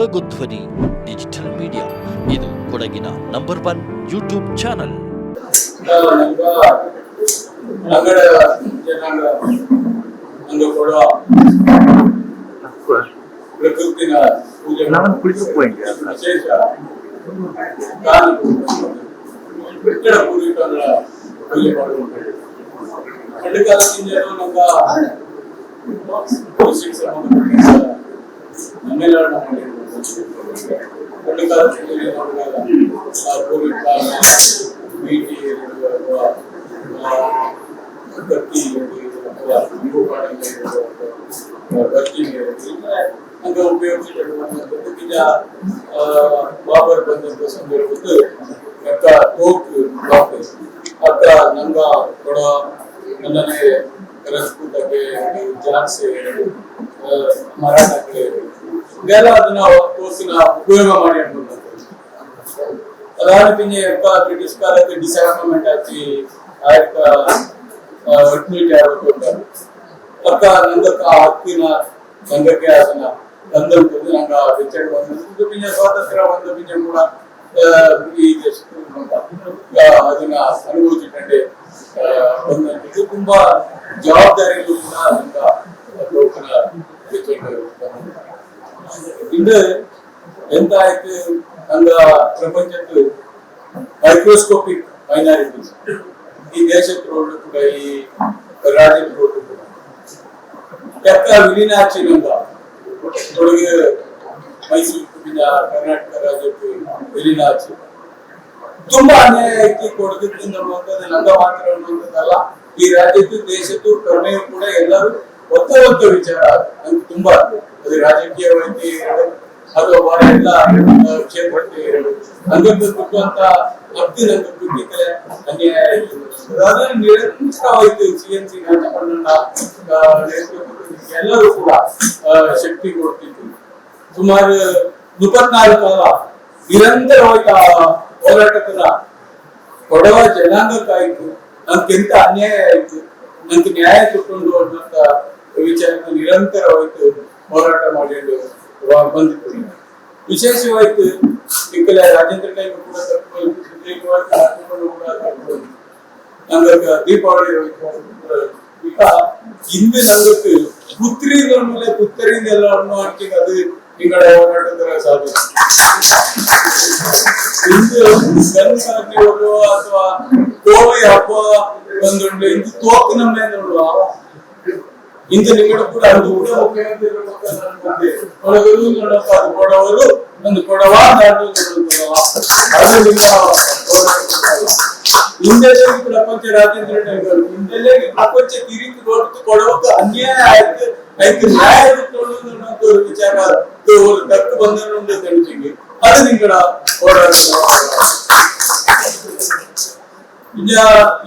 ಕೊಡಗು ಧ್ವನಿ digital media. ಇದು ಕೊಡಗಿನ ನಂಬರ್ ಒನ್ ಯೂಟ್ಯೂಬ್ ಚಾನಲ್. ನಗರ ಜನಾಂಗ ಪ್ರಕೃತಿನ ನಾನು ಕುಳಿತುಕೊಳ್ಳಿ ವಿಶೇಷ ಪೂರ್ವಿಕರ ಪೂಜೆ ಮಾಡುವಂಥದ್ದು ಕಾಲದಿಂದಲೂ ನಮ್ಮ ಪೊಲಿಟಿಕ್ಸ್ ನಮ್ಮೆಲ್ಲರನ್ನ ಮಾಡಿರ್ಬೋದು ಹಳ್ಳಿ ಕಾಲದಲ್ಲಿ ನೋಡಿದಾಗ ಆ ಪೂರ್ವಿಕ ಭೇಟಿ ಅಥವಾ ಆ, ಗಟ್ಟಿ ಅಥವಾ ನಿರೂಪಣೆ ಗಟ್ಟಿ ಹಂಗೆ ಉಪಯೋಗಿಸಿಕೊಳ್ಳುವಂಥದ್ದು ನಿಜ ಬಾಬರ್ ಅಕ್ಕ ತೋಕ್ ಅಕ್ಕ ನಂಗ ಕೊಡ ನನ್ನನೇ ರಜಪೂತಕ್ಕೆ ಜಾನ್ಸಿ ಮರಾಠಕ್ಕೆ ಇದೆಲ್ಲ ಅದನ್ನ ತೋರ್ಸಿನ ಉಪಯೋಗ ಮಾಡಿ ಅನ್ಕೊಂಡದ್ದು ಅದಾದ ಪಿಂಜೆ యొక్క ಬ್ರಿಟಿಷ್ ಕಾಲಕ್ಕೆ ಡಿಸ್ಆರ್ಮಮೆಂಟ್ ಆಚಿ ಆ యొక్క ಒಟ್ಮಿಟ್ ಆಗ್ಬಿಟ್ಟು ಅಕ್ಕ ನಂಗಕ್ಕ ಆ ಹಕ್ಕಿನ ನಂಗಕ್ಕೆ ಅದನ್ನ ತಂದಂತದ್ದು ನಂಗ ಬೆಚ್ಚಡ ಬಂದದ್ದು ಪಿಂಜ ಸ್ವಾತಂತ್ರ್ಯ ಬಂದ ಪಿಂಜ ಕೂಡ ಆ, ಈ ದೇಶಕ್ಕೆ ಆ, ಅದನ್ನ ಅನುಭವಿಸಿಕೊಂಡೆ ಬಂದಂತದ್ದು ತುಂಬಾ ಜವಾಬ್ದಾರಿಗಳು ಕೂಡ ನಂಗ ಲೋಕನ ಇಂದು ಎಂತ ಆಯ್ತು ನನ್ನ ಪ್ರಪಂಚದ್ದು ಮೈಕ್ರೋಸ್ಕೋಪಿಕ್ ಈ ದೇಶದ ಕೂಡ ಈ ಕೂಡ ಎಕ್ಕ ವಿಲೀನ ಒಳಗೆ ಕರ್ನಾಟಕ ರಾಜ್ಯಕ್ಕೆ ವಿಲೀನ ತುಂಬಾ ಅನ್ಯಾಯ ಐತಿ ಕೊಡಗಿದ್ರಿಂದ ಅನ್ನುವಂಥದ್ದು ನಂಗ ಮಾತ್ರ ಅನ್ನುವಂಥದ್ದಲ್ಲ ಈ ರಾಜ್ಯದ್ದು ದೇಶದ್ದು ಕರ್ಮೆಯು ಕೂಡ ಎಲ್ಲರೂ ಒತ್ತ ಒತ್ತು ವಿಚಾರ. ನಂಗೆ ತುಂಬಾ ಅದು ರಾಜಕೀಯವಾಗಿ ಅಥವಾ ಎಲ್ಲ ಕ್ಷೇತ್ರಕ್ಕೆ ಅಂಗಕ್ಕೆ ಕೊಟ್ಟಂತ ಹಕ್ಕು ನಂಗೆ ಅನ್ಯಾಯ ಆಯ್ತು. ಅದಾದ್ರೆ ಸಿ ಎನ್ ಸಿ ಎಲ್ಲರೂ ಕೂಡ ಶಕ್ತಿ ಕೊಡ್ತಿದ್ರು. ಸುಮಾರು ಇಪ್ಪತ್ನಾಲ್ಕು ಅಲ್ಲ ನಿರಂತರವಾಗಿ ಆ ಹೋರಾಟದ ಕೊಡವ ಜನಾಂಗಕ್ಕಾಯ್ತು. ನಮ್ಗೆಂತ ಅನ್ಯಾಯ ಆಯ್ತು ನಂಗೆ ನ್ಯಾಯ ಕೊಟ್ಟು ಅನ್ನೋಂತ ವಿಚಾರ ನಿರಂತರವಾಯ್ತು ಹೋರಾಟ ಮಾಡಿಕೊಂಡು ಬಂದಿತ್ತು ವಿಶೇಷವಾಯ್ತು, ಇಕ್ಕಲ ರಾಜೇಂದ್ರ ಕೈ ಕೂಡ ದೀಪಾವಳಿ ಈಗ ಹಿಂದೆ ನಂಗಕ್ಕೆ ಪುತ್ರಿಂದ ಮೇಲೆ ಪುತ್ತರಿಂದ ಎಲ್ಲ ಹಾಕಿ ಅದು ತಿಂಗಳ ಹೋರಾಟದ ಸಾಧ್ಯ. ಇಂದು ಅಥವಾ ಕೋಳಿ ಹಬ್ಬ ಒಂದುಂಟು ಇಂದು ತೋಕು ನಮ್ಮ ನೋಡುವ ಇಂದು ನಿಗಳು ಕೂಡ ಅದು. ಕೊಡಗರು ನೋಡಪ್ಪ ಅದು ಕೊಡವರು ಒಂದು ಕೊಡವ ನಾನು ಕೊಡವ ಅದು ನಿಮ್ಮ ಈ ಪ್ರಪಂಚ ರಾಜೇಂದ್ರ ನೆಹರು ಹಿಂದೆಲ್ಲೇ ಈ ಪ್ರಪಂಚ ಕಿರಿತು ನೋಡ್ತು, ಕೊಡವಕ್ಕೆ ಅನ್ಯಾಯ ಆಯ್ತು. ಆಯ್ತು ನ್ಯಾಯ ತಗೊಳ್ಳೋದು ಅನ್ನೋದು ಒಂದು ವಿಚಾರ ಇದು ಬಂದರು ಅಂತ ತಿಳಿಸಿಗೆ ಅದು ನಿಂಗಳ ಹೋರಾಟ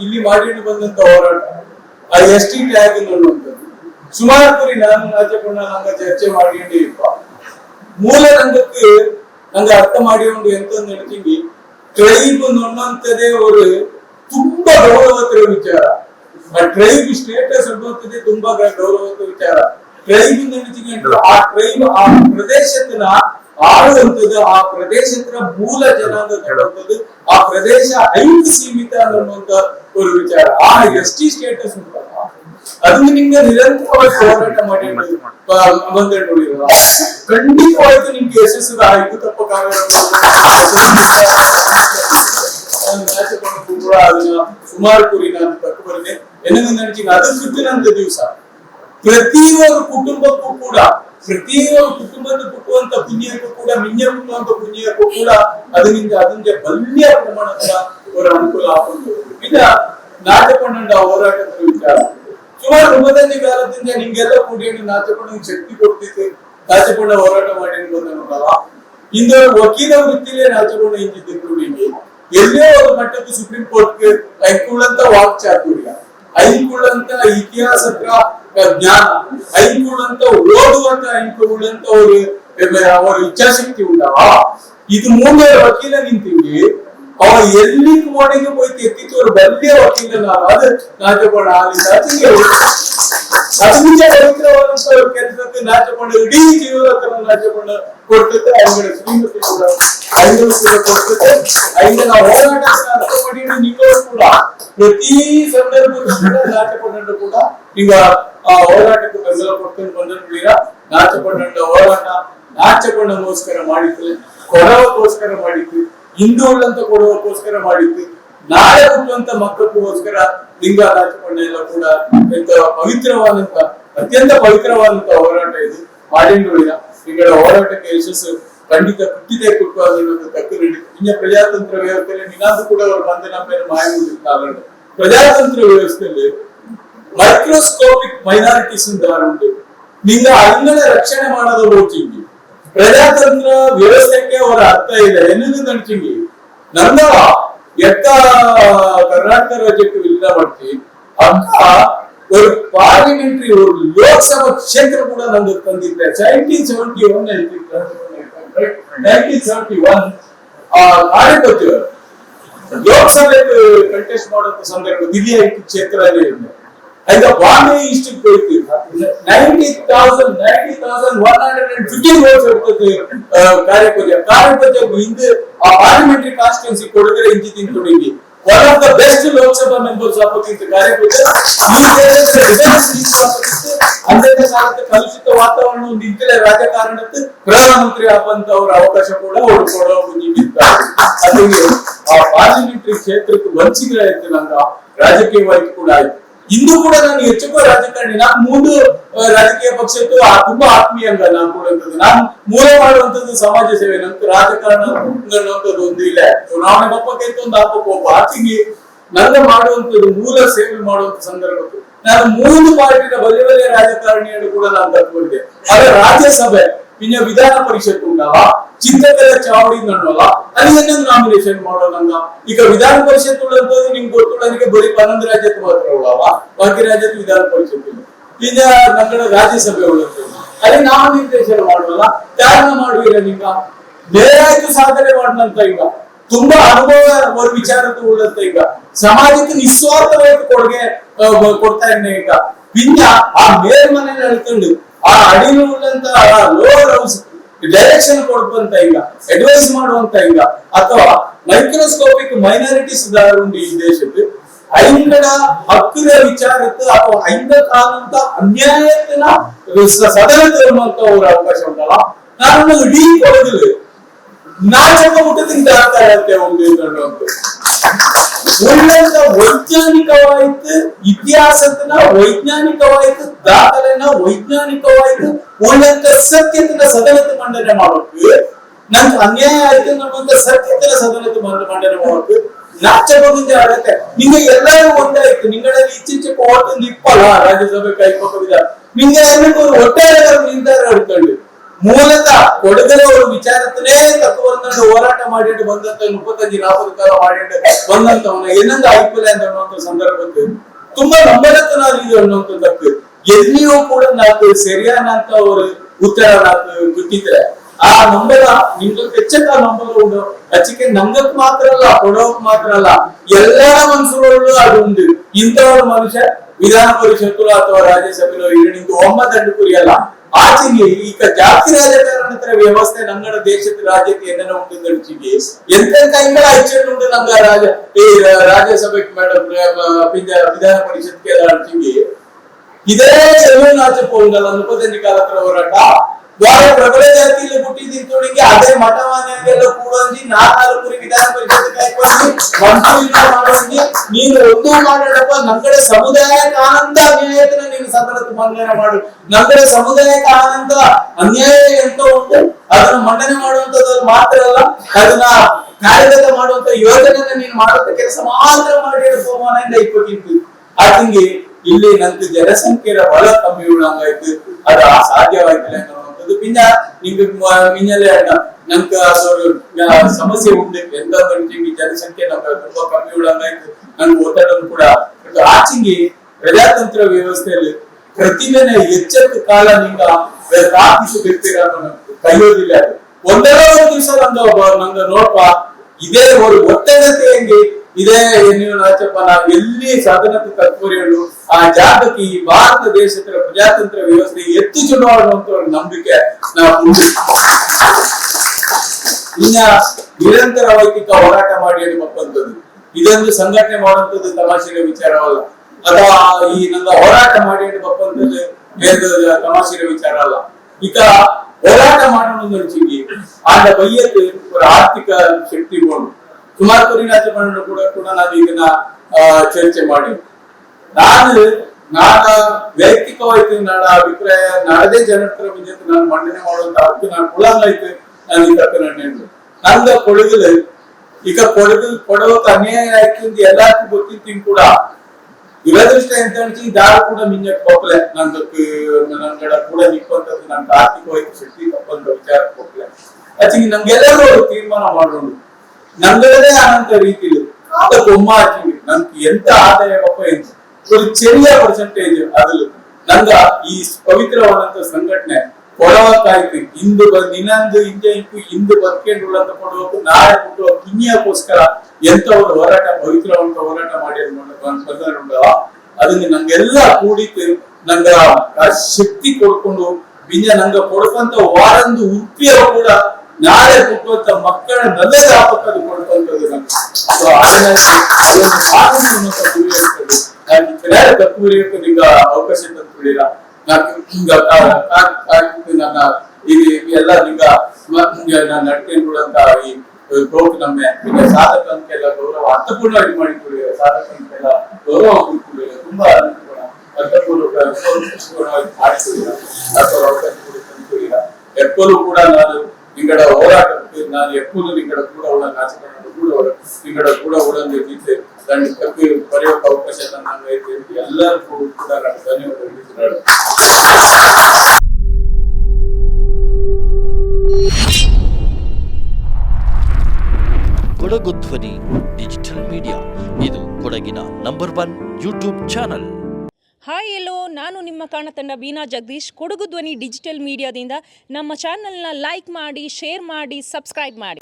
ಇಲ್ಲಿ ಮಾಡಿಕೊಂಡು ಬಂದಂತ ಹೋರಾಟ, ಆ ಎಸ್ ಟಿ ಟ್ಯಾಗ್ ಅನ್ನುವಂಥದ್ದು ಸುಮಾರು ಕುರಿ ನಾನು ರಾಜ್ಯಕೊಂಡ ನಂಗ ಚರ್ಚೆ ಮಾಡಿಕೊಂಡಿಪ್ಪ ಮೂಲ ರಂಗಕ್ಕೆ ನಂಗೆ ಅರ್ಥ ಮಾಡಿಕೊಂಡು ಎಂತ ಹೇಳ್ತೀನಿ ಟ್ರೈಬ್ ಅನ್ನುವಂಥದ್ದೇ ஒரு ತುಂಬಾ ಗೌರವತರ ವಿಚಾರ ಆ ಟ್ರೈಬ್ ಸ್ಟೇಟಸ್ ಅನ್ನುವಂಥದ್ದೇ ತುಂಬಾ ಗೌರವತ ವಿಚಾರ ಟ್ರೈಬ್ ನೆನಚಿಕೊಂಡು ಆ ಟ್ರೈಬ್ ಆ ಪ್ರದೇಶದ ಆಳುವಂಥದ್ದು ಆ ಪ್ರದೇಶದ ಮೂಲ ಜನಾಂಗ ಹೇಳುವಂಥದ್ದು ಆ ಪ್ರದೇಶ ಐದು ಸೀಮಿತ ಅನ್ನುವಂತ ಒಂದು ವಿಚಾರ ಆ ಎಸ್ ಟಿ ಸ್ಟೇಟಸ್ ಉಂಟಲ್ಲ ಅದನ್ನ ನಿಮ್ಗೆ ನಿರಂತರವಾಗಿ ಹೋರಾಟ ಮಾಡಿ ಬಂದೆ ನೋಡಿರಲ್ಲ ಖಂಡಿತವಾಯ್ತು ನಿಮ್ಗೆ ಯಶಸ್ಸು ಆಯ್ತು ತಪ್ಪ ಕೂಡ ಅದನ್ನ ಸುಮಾರು ಕುರಿ ನಾನು ತಕ್ಕ ಬಂದೆ ಎನ್ನದು ನಡಿಚಿಗೆ ಅದ್ರ ಸುತ್ತಿನಂತ ದಿವಸ ಪ್ರತಿಯೊಂದು ಕುಟುಂಬಕ್ಕೂ ಕೂಡ ಪ್ರತಿಯೊಂದು ಕುಟುಂಬದ ಹುಟ್ಟುವಂತ ಪುಣ್ಯಕ್ಕೂ ಕೂಡ ಮಿಂಜ ಹುಟ್ಟುವಂತ ಪುಣ್ಯಕ್ಕೂ ಕೂಡ ಅದರಿಂದ ಅದಕ್ಕೆ ಬಲ್ಯ ಪ್ರಮಾಣದ ಅವರ ಅನುಕೂಲ ಆಗುವುದು ಇದ ನಾಟಕೊಂಡ ಹೋರಾಟದ ವಿಚಾರ ಸುಮಾರು ಒಂಬತ್ತನೇ ಕಾಲದಿಂದ ನಿಮ್ಗೆಲ್ಲ ಕೂಡಿ ನಾಚಿಕೊಂಡು ಶಕ್ತಿ ಕೊಡ್ತಿದ್ದೆ. ನಾಚಿಕೊಂಡ ಹೋರಾಟ ಮಾಡಿ ಬಂದನಲ್ಲ ಇಂದು ವಕೀಲ ವೃತ್ತಿಲೇ ನಾಚಿಕೊಂಡು ಹಿಂದಿದ್ದೆ ನಿಮಗೆ ಎಲ್ಲೇ ಒಂದು ಮಟ್ಟಕ್ಕೆ ಸುಪ್ರೀಂ ಕೋರ್ಟ್ಗೆ ವಾಕ್ ವಾಕ್ಚಾತುರ್ಯ ಐಕೊಳ್ಳಂತ ಇತಿಹಾಸದ ಜ್ಞಾನ ಐಕೊಳ್ಳಂತ ಓದುವಂತ ಐಕೊಳ್ಳಂತ ಅವರು, ಅವರ ಇಚ್ಛಾಶಕ್ತಿ ಉಂಟಾ ಇದು ಮುಂದೆ ವಕೀಲ ನಿಂತೀವಿ. ಅವ ಎಲ್ಲಿಗೆ ಮನೆಗೆ ಹೋಯ್ತು ಎತ್ತಿತ್ತು ಬಲ್ಲೆ ವಕೀಲ ನಾವು ಅದು ನಾಚಪಣ ಆಲಿಂದ ಆಚೆಗೆ ಅದು ನಿಜ ಪವಿತ್ರವಾದಂತ ಕೆಲಸಕ್ಕೆ ನಾಚಪಣ ಇಡೀ ಜೀವನ ನಾಚಪಣ ಕೊಡ್ತೈತೆ ಅವಗಳ ಶ್ರೀಮತಿ ಕೂಡ ಐನೂರು ಕೂಡ ಕೊಡ್ತೈತೆ ಐದು ನಾವು ಹೋರಾಟ ಅರ್ಥ ಮಾಡಿ ನಿಮ್ಮವರು ಕೂಡ ಪ್ರತಿ ಸಂದರ್ಭದಲ್ಲೂ ಕೂಡ ನಾಚಪಣ ಕೂಡ ಈಗ ಆ ಹೋರಾಟಕ್ಕೆ ಬೆಂಬಲ ಕೊಡ್ಕೊಂಡು ಬಂದಿರ ನಾಚಪಣ್ಣ ಹೋರಾಟ ನಾಚಪಣ್ಣಗೋಸ್ಕರ ಮಾಡಿತ್ತು ಕೊಡವಕ್ಕೋಸ್ಕರ ಮಾಡಿತ್ತು ಹಿಂದೂಗಳಂತ ಕೊಡುವಕ್ಕೋಸ್ಕರ ಮಾಡಿತ್ತು ನಾಳೆ ಹುಟ್ಟುವಂತ ಮಕ್ಕಳಿಗೋಸ್ಕರ ಲಿಂಗ ನಾಚಪಣ್ಣ ಎಲ್ಲ ಕೂಡ ಎಂತ ಪವಿತ್ರವಾದಂತ, ಅತ್ಯಂತ ಪವಿತ್ರವಾದಂತ ಹೋರಾಟ ಇದು. ಮಾಡಿಂಡುಳಿನ ಈಗಳ ಹೋರಾಟಕ್ಕೆ ಯಶಸ್ಸು ಖಂಡಿತ ಕುಟ್ಟಿದೆ ಕೊಟ್ಟು ಅದನ್ನು ತಕ್ಕು ನೀಡಿತು ಇನ್ನ ಪ್ರಜಾತಂತ್ರ ವ್ಯವಸ್ಥೆಯಲ್ಲಿ ನಿನಾದು ಕೂಡ ಅವರು ಬಂದ ನಮ್ಮ ಮಾಯ ಪ್ರಜಾತಂತ್ರ ವ್ಯವಸ್ಥೆಯಲ್ಲಿ ಮೈಕ್ರೋಸ್ಕೋಪಿಕ್ ಮೈನಾರಿಟೀಸ್ ಉಂಟು. ನಿಂಗ ಅಂಗಡ ರಕ್ಷಣೆ ಮಾಡೋದು ಹೋಚಿಂಗಿ ಪ್ರಜಾತಂತ್ರ ವ್ಯವಸ್ಥೆಗೆ ಅವರ ಅರ್ಥ ಇದೆ ಎನ್ನುವುದು ನಡ್ಚಿಂಗಿ ನಂದವ ಎತ್ತ ಕರ್ನಾಟಕ ರಾಜ್ಯಕ್ಕೆ ವಿಲೀನ ಮಾಡ್ತಿ ಅಕ್ಕ ஒரு பார்லிமெண்டரி ஒரு லோக்சபா ಕ್ಷೇತ್ರ ಕೂಡ ನಮ್ದು ತಂದಿದ್ದೆ nineteen seventy one nineteen seventy one ಕಾರ್ಯಕರ್ತ ಲೋಕಸಭೆಗೆ ಕಂಟೆಸ್ಟ್ ಮಾಡುವಂತ ಸಂದರ್ಭ ದಿಲ್ಲಿ ಐಟಿ ಕ್ಷೇತ್ರದಲ್ಲಿ ಇದೆ ಆಯ್ತಾ ಬಾಂಬೆ ಇಷ್ಟಕ್ಕೆ ಹೋಯ್ತು ninety thousand ninety thousand one hundred and fifteen votes ಇರ್ತದೆ ಕಾರ್ಯಪತಿ ಕಾರ್ಯಕರ್ತ ಹಿಂದೆ ಆ ಪಾರ್ಲಿಮೆಂಟರಿ ಕಾನ್ಸ್ಟಿಟ್ಯೂನ್ಸಿ ಕೊಡಿದ್ರೆ ಇಂಜಿ ಕೊಡಿದ್ವಿ one of the best Lok Sabha members ಆಗೋಕ್ಕಿಂತ ಕಾರ್ಯಪತಿ ಕಲುಷಿತ ವಾತಾವರಣ ನಿಂತಲೇ ರಾಜಕಾರಣಕ್ಕೆ ಪ್ರಧಾನಮಂತ್ರಿ ಆಗುವಂತ ಅವರ ಅವಕಾಶ ಕೂಡ ಮುಂದಿದ್ದಾರೆ ಆ ಪಾರ್ಲಿಮೆಂಟರಿ ಕ್ಷೇತ್ರಕ್ಕೆ ವಂಚಿಗಳಾಯ್ತು ನಂಗ ರಾಜಕೀಯವಾಗಿ ಕೂಡ ಆಯ್ತು. ಇಂದು ಕೂಡ ನಾನು ಹೆಚ್ಚು ರಾಜಕಾರಣಿ, ನಾನು ಮೂರು ರಾಜಕೀಯ ಪಕ್ಷಕ್ಕೂ ತುಂಬಾ ಆತ್ಮೀಯ ಅಲ್ಲ ನಾನು ಕೊಡುವಂಥದ್ದು ನಾನು ಮೂಲ ಮಾಡುವಂತದ್ದು ಸಮಾಜ ಸೇವೆ ನಂತರ ರಾಜಕಾರಣ ಒಂದು ಇಲ್ಲ. ಚುನಾವಣೆ ಬಪ್ಪಕ್ಕೆ ಒಂದು ಹಾಕೋಪ ಆಚೆಗೆ ನನ್ನ ಮಾಡುವಂತದ್ದು ಮೂಲ ಸೇವೆ ಮಾಡುವಂತ ಸಂದರ್ಭಕ್ಕೂ ನಾನು ಮೂರು ಪಾರ್ಟಿನ ಬಲ್ಲೆ ಬಲ್ಲೆ ರಾಜಕಾರಣಿಯನ್ನು ಕೂಡ ನಾನು ತಗೊಂಡಿದ್ದೆ ಆದ್ರೆ ರಾಜ್ಯಸಭೆ ವಿಧಾನ ಪರಿಷತ್ ಉಂಟಾವ ಚಿಂತಕರ ಚಾವಡಿ ಅನ್ನೋಲ್ಲ ಅಲ್ಲಿ ಏನಾದ್ರು ನಾಮಿನೇಷನ್ ಮಾಡೋಣ ಈಗ ವಿಧಾನ ಪರಿಷತ್ ಉಳ್ಳಂತದ್ದು ನಿಮ್ಗೆ ಗೊತ್ತು ನನಗೆ ಬರೀ ಪನ್ನೊಂದು ರಾಜ್ಯಕ್ಕೆ ಮಾತ್ರ ಉಳ್ಳವ ಬಾಕಿ ರಾಜ್ಯಕ್ಕೆ ವಿಧಾನ ಪರಿಷತ್ ಇಲ್ಲ. ಈಗ ರಾಜ್ಯಸಭೆ ಉಳ್ಳಂತದ್ದು ಅಲ್ಲಿ ನಾಮನಿರ್ದೇಶನ ಮಾಡೋಲ್ಲ. ಕಾರಣ ಮಾಡುವಿಲ್ಲ ನಿಂಗ ನೇರಾಯ್ತು ಸಾಧನೆ ಮಾಡಿದಂತ ಈಗ. ತುಂಬಾ ಅನುಭವ ಅವ್ರ ವಿಚಾರದ್ದು ಉಳ್ಳಂತ ಈಗ. ಸಮಾಜಕ್ಕೆ ನಿಸ್ವಾರ್ಥವಾಗಿ ಕೊಡುಗೆ ಕೊಡ್ತಾ ಇದ್ದೆ ಈಗ. ಪಿಂಜ ಆ ಮೇಲ್ಮನೆ ನಡ್ಕೊಂಡು ಆ ಅಡಿಲು ಉಳ್ಳಂತ ಲೋವರ್ ಹೌಸ್ ಡೈರೆಕ್ಷನ್ ಕೊಡುವಂತ ಇಲ್ಲ ಅಡ್ವೈಸ್ ಮಾಡುವಂತ ಇಲ್ಲ. ಅಥವಾ ಮೈಕ್ರೋಸ್ಕೋಪಿಕ್ ಮೈನಾರಿಟಿ ಸುಧಾರಣೆ ಈ ದೇಶಕ್ಕೆ ಐಂಗಡ ಹಕ್ಕಿನ ವಿಚಾರಕ್ಕೆ ಅಥವಾ ಐಂಗಡ ಆದಂತ ಅನ್ಯಾಯತನ ಸದನ ತರುವಂತ ಅವರ ಅವಕಾಶ ಉಂಟಲ್ಲ ನಾನು ಇಡೀ ಕೊಡದಿಲ್ಲ ನಾಚಕ ಊಟದಿಂದ ಆಗ್ತಾ ಇರುತ್ತೆ ಒಂದು ಅಂತ. ಒಳ್ಳೆಂತ ವೈಜ್ಞಾನಿಕವಾಯ್ತು ಇತಿಹಾಸದ ವೈಜ್ಞಾನಿಕವಾಯ್ತು ದಾಖಲೆನ ವೈಜ್ಞಾನಿಕವಾಯ್ತು ಒಳ್ಳೆಂತ ಸತ್ಯದ ಸದನದ ಮಂಡನೆ ಮಾಡೋಕೆ ನನ್ ಅನ್ಯಾಯ ಆಯ್ತು ಅನ್ನುವಂತ ಸತ್ಯದ ಸದನದ ಮಂಡ- ಮಂಡನೆ ಮಾಡೋಕೆ ನಾಚಕದಿಂದ ಆಡತ್ತೆ ನಿಂಗೆ ಎಲ್ಲರೂ ಒಂದಾಯ್ತು ನಿಗಳಲ್ಲಿ ಇಚ್ಚಿಂಚೆ ಕೋಟ್ ಇಪ್ಪಲ್ಲ ರಾಜ್ಯಸಭೆ ಕೈಪಕ್ಕಿದ ನಿಂಗೆ ಎಲ್ಲರಿಗೂ ಒಟ್ಟಾರೆ ನಿರ್ಧಾರ ಹಿಡ್ಕೊಂಡು ಮೂಲತಃ ಕೊಡಗರವರು ವಿಚಾರದಲ್ಲೇ ತತ್ವವನ್ನ ಹೋರಾಟ ಮಾಡಿಟ್ಟು ಬಂದಂತ ಮುಪ್ಪತ್ತೈದು ನಾಲ್ಕು ಕಾಲ ಮಾಡಿಟ್ಟು ಬಂದಂತವನ್ನ ಏನಂದ ಐಪಿಎಲ್ ಅನ್ನುವಂತ ಸಂದರ್ಭಕ್ಕೆ ತುಂಬಾ ನಂಬಲತನ ಇದು ಅನ್ನುವಂಥದ್ದಕ್ಕೆ ಎಲ್ಲಿಯೂ ಕೂಡ ನಾಲ್ಕು ಸರಿಯಾನ ಅಂತ ಅವರು ಉತ್ತರ ನಾಲ್ಕು ಬಿಟ್ಟಿದ್ರೆ ಆ ನಂಬರ ನಿಮ್ದು ಹೆಚ್ಚಕ್ಕ ನಂಬರ ಉಂಟು. ಅಚ್ಚಕ್ಕೆ ನಂಗಕ್ ಮಾತ್ರ ಅಲ್ಲ, ಕೊಡೋಕ್ ಮಾತ್ರ ಅಲ್ಲ. ಎಲ್ಲರ ಮನಸ್ಸುಗಳಲ್ಲೂ ಅದು ಉಂಟು. ಇಂಥವ್ರ ಮನುಷ್ಯ ವಿಧಾನ ಪರಿಷತ್ತು ಅಥವಾ ರಾಜ್ಯಸಭೆಲೋ ಈಗ ನಿಮ್ದು ಒಮ್ಮ ದಂಡು ಕುರಿಯಲ್ಲ ಆಚೆಗೆ ಈಗ ಜಾತಿ ರಾಜಕಾರಣತರ ವ್ಯವಸ್ಥೆ ನಂಗಡ ದೇಶದ ರಾಜ್ಯಕ್ಕೆ ಏನೇನೋ ಉಂಟು ನಡಿಚಿಗೆ ಎಂತೆಂತ ಇಂಗಳ ಹೆಚ್ಚನ್ನು ಉಂಟು ನಂಗ ರಾಜ ಈ ರಾಜ್ಯಸಭೆಗೆ ಮೇಡಮ್ ವಿಧಾನ ಪರಿಷತ್ಗೆ ನಡಿಚಿಗೆ ಇದೇ ಎಲ್ಲೂ ನಾಚಪೋಂಗಲ್ಲ ಮುಪ್ಪತ್ತಂಜು ಕಾಲತ್ರ ಹೋರಾಟ ದ್ವಾರ ಪ್ರಬಲ ಜಾತಿಯಲ್ಲಿ ಹುಟ್ಟಿದಿಂತೊಳಗೆ ಅದೇ ಮಠಮಾನ್ಯಗೆಲ್ಲ ಕೂಡಂಜಿ ನಾಲ್ಕು ವಿಧಾನ ಪರಿಷತ್ ಕಾಯ್ಕೊಂಡು ನೀನು ಒಂದು ಮಾಡಡಪ್ಪ ನಮ್ಮಡೆ ಸಮುದಾಯಕ್ಕೆ ಆನಂದ ಅನ್ಯಾಯತನ ನೀನು ಸದನದ ಮಂಡನೆ ಮಾಡು. ನಮ್ಮಡೆ ಸಮುದಾಯಕ್ಕೆ ಆನಂದ, ಅನ್ಯಾಯ ಎಂತ ಉಂಟು? ಅದನ್ನ ಮಂಡನೆ ಮಾಡುವಂತದ್ದು ಮಾತ್ರ ಅಲ್ಲ. ಅದನ್ನ ಕಾರ್ಯಗತ ಮಾಡುವಂತ ಯೋಜನೆನ ನೀನು ಮಾಡುವಂತ ಕೆಲಸ ಮಾತ್ರ ಮಾಡಿ ಬಹುಮಾನದಿಂದ ಇಪ್ಪತ್ತಿತ್ತು ಆತಂಗೆ ಇಲ್ಲಿ ನಂತ ಜನಸಂಖ್ಯೆಯ ಬಹಳ ಕಮ್ಮಿ ಉಳ್ಳಂಗಾಯ್ತು. ಅದು ಸಾಧ್ಯವಾಯ್ತಿಲ್ಲ ಅನ್ನುವಂಥದ್ದು ಪಿಂಜ ನಿಮ್ಗೆ ಮಿಂಜಲೆ ನಂಕ ಸಮಸ್ಯೆ ಉಂಟು. ಎಂತ ಈ ಜನಸಂಖ್ಯೆ ನಮ್ಗೆ ತುಂಬಾ ಕಮ್ಮಿ ಉಳಂಗಾಯ್ತು ನಂಗೆ ಓಟಾಡೋದು ಕೂಡ ಆಚೆಗೆ ಪ್ರಜಾತಂತ್ರ ವ್ಯವಸ್ಥೆಯಲ್ಲಿ ಪ್ರತಿದಿನ ಎಚ್ಚೆತ್ತು ಕಾಲ ನಿಂಗ ಪ್ರಾರ್ಥಿಸಬೇಕಿರ ಕೈಯೋದಿಲ್ಲ ಒಂದೆಲ್ಲ ಒಂದು ದಿವಸ ನಂದು ನಂಗ ನೋಡ್ಪ, ಇದೇ ಒಂದು ಒಟ್ಟಂಗತೆಯಲ್ಲಿ ಇದೇ ನೀವು ನಾಚಪ್ಪ ನಾವು ಎಲ್ಲಿ ಸಾಧನಕ್ಕೆ ತತ್ಪರ್ಯಗಳು ಆ ಜಾಗಕ್ಕೆ ಈ ಭಾರತ ದೇಶದ ಪ್ರಜಾತಂತ್ರ ವ್ಯವಸ್ಥೆ ಎತ್ತು ಚುನಾವಣೆ ಒಂದು ನಂಬಿಕೆ ನಾವು ಇನ್ನ ನಿರಂತರ ವೈದಿಕ ಹೋರಾಟ ಮಾಡಿ ಅನ್ನುವಂಥದ್ದು ಇದೊಂದು ಸಂಘಟನೆ ಮಾಡುವಂಥದ್ದು ತಮಾಷೆಯ ವಿಚಾರವಲ್ಲ. ಅಥವಾ ಈ ನನ್ನ ಹೋರಾಟ ಮಾಡಿ ಹೇಳಿದ ತಮಾಷೆಯ ವಿಚಾರ ಅಲ್ಲ ಈಗ ಹೋರಾಟ ಮಾಡೋಣ ಆ ಬೈಯಕ್ಕೆ ಒಂದು ಆರ್ಥಿಕ ಶಕ್ತಿ ಕೊಂಡು ಸುಮಾರು ಕುರಿ ಮಣ್ಣು ಕೂಡ ಕೂಡ ನಾನು ಇದನ್ನ ಚರ್ಚೆ ಮಾಡಿ. ನಾನು, ನಾನ ವೈಯಕ್ತಿಕವಾಗಿ ನನ್ನ ಅಭಿಪ್ರಾಯ ನಾಡದೇ ಜನರ ಮುಂದೆ ನಾನು ಮಂಡನೆ ಮಾಡುವಂತ ಅದಕ್ಕೆ ನಾನು ಕೊಡಲಾಯ್ತು ನಾನು ಈ ತಕ್ಕ ನನ್ನ ನಂದ ಕೊಡಗಲು, ಈಗ ಕೊಡಗು ಕೊಡವಕ್ಕೆ ಅನ್ಯಾಯ ಆಯ್ತು ಎಲ್ಲಾರ್ಗೂ ಗೊತ್ತಿತ್ತು ಕೂಡ, ದುರದೃಷ್ಟ ಎಂತ ಅನ್ಸಿ ದಾರ ಕೂಡ ಮಿಂಜಕ್ ಹೋಗ್ಲೆ. ನಂದಕ್ಕೆ ನಂಗಡ ಕೂಡ ನಿಪ್ಪಂತದ್ದು ನನ್ನ ಆರ್ಥಿಕವಾಗಿ ಶಕ್ತಿ ತಪ್ಪಂತ ವಿಚಾರ ಹೋಗ್ಲೆ. ಅಚ್ಚಿಗೆ ನಮ್ಗೆಲ್ಲರೂ ತೀರ್ಮಾನ ಮಾಡೋಣ ಆನಂತ ರೀತಿಯಲ್ಲಿ ಆತ ಒಮ್ಮ ಹಾಕಿ ನನ್ಗೆ ಎಂತ ಆದಾಯವಪ್ಪ ಎಂತ? ಒಂದು ಚೆರಿಯ ಪರ್ಸೆಂಟೇಜ್ ಅದ್ರಲ್ಲಿ. ನಂಗ ಈ ಪವಿತ್ರವಾದಂತ ಸಂಘಟನೆ ಕೊಡವಕ್ಕಾಯ್ತು. ಇಂದು ಬಂದ್ ಇನ್ನೊಂದು ಹಿಂದೆ ಇಂಕು ಇಂದು ಅಂತ ಕೊಡಬೇಕು, ನಾಳೆ ಕೊಟ್ಟು ಪುಣ್ಯಕ್ಕೋಸ್ಕರ ಎಂತ ಒಂದು ಹೋರಾಟ ಪವಿತ್ರವಂತ ಹೋರಾಟ ಮಾಡಿ ಬಂದ ಅದನ್ನ ನಂಗೆಲ್ಲ ಕೂಡಿತು ನಂಗ ಶಕ್ತಿ ಕೊಡ್ಕೊಂಡು ಬಿಂಜ ನಂಗ ಕೊಡ್ಕೊಂತ ವಾರಂದು ಉಪ್ಪಿಯ ಕೂಡ ನಾಳೆ ಹುಟ್ಟುವಂತ ಮಕ್ಕಳ ನಾನು ನಾನು ಹಿಂಗ ಕಾ- ಕಾ- ಕಾ- ನನ್ನ ಈ ಎಲ್ಲ ನಿಂಗ ಮ- ಹಿಂಗ ನಾನು ಈ ಪ್ರೋಕ್ ನಮ್ಮೆ ಈಗ ಸಾಧಕಂತೆಲ್ಲ ಗೌರವ ಅರ್ಥಪೂರ್ಣವಾಗಿ ಮಾಡಿಕೊಡಿ. ಸಾಧಕಂತೆಲ್ಲ ಗೌರವ ಕೊಡ್ಕೊಡಿ ತುಂಬಾ ಅರ್ಥಪೂರ್ಣವಾಗಿ ಮಾಡಿಕೊಡಿಲ್ಲ ಅಥವಾ ಅವಕಾಶ ಕೊಡಿ ತಂದ್ಕೊಡಿಲ್ಲ ಎಪ್ಪಲು ಕೂಡ ನಾನು ನಿಂಗಡ ಹೋರಾಟಕ್ಕೆ ನಾನು ಎಪ್ಪಲು ನಿಂಗಡ ಕೂಡ ಅವಳ ನಾಚಕರನ್ನು ಕೂಡ ಕೂಡ ಉಳಂದು ಗೀತೆ ನನ್ನ ತಪ್ಪಿ ಬರೆಯೋಕೆ ಅವಕಾಶ ಎಲ್ಲರಿಗೂ ಕೂಡ ನಾನು ಕೊಡಗು ಧ್ವನಿ ಡಿಜಿಟಲ್ ಮೀಡಿಯಾ. ಇದು ಕೊಡಗಿನ number one YouTube channel. Hi hello ನಾನು ನಿಮ್ಮ ಕಾಣತಂಡ ಬೀನಾ ಜಗದೀಶ್. ಕೊಡಗು ಧ್ವನಿ ಡಿಜಿಟಲ್ ಮೀಡಿಯಾದಿಂದ ನಮ್ಮ ಚಾನಲ್ನ ಲೈಕ್ ಮಾಡಿ ಶೇರ್ ಮಾಡಿ ಸಬ್ಸ್ಕ್ರೈಬ್ ಮಾಡಿ.